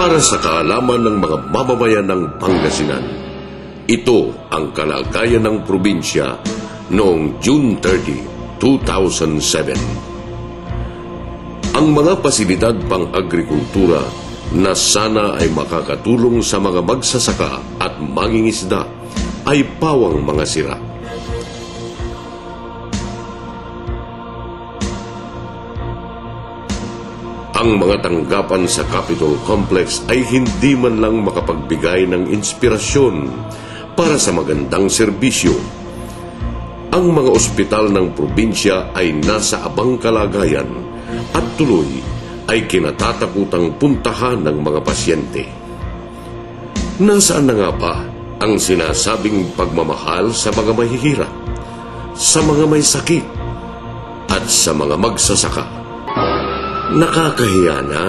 para sa kaalaman ng mga mamamayan ng Pangasinan. Ito ang kalagayan ng probinsya noong June 30, 2007. Ang mga pasilidad pang-agrikultura na sana ay makakatulong sa mga magsasaka at mangingisda ay pawang mga sira. Ang mga tanggapan sa Capitol Complex ay hindi man lang makapagbigay ng inspirasyon para sa magandang serbisyo. Ang mga ospital ng probinsya ay nasa abang kalagayan at tuloy ay kinatatakutang puntahan ng mga pasyente. Nasaan na nga ba ang sinasabing pagmamahal sa mga mahihirap, sa mga may sakit, at sa mga magsasaka? Nakakahiya na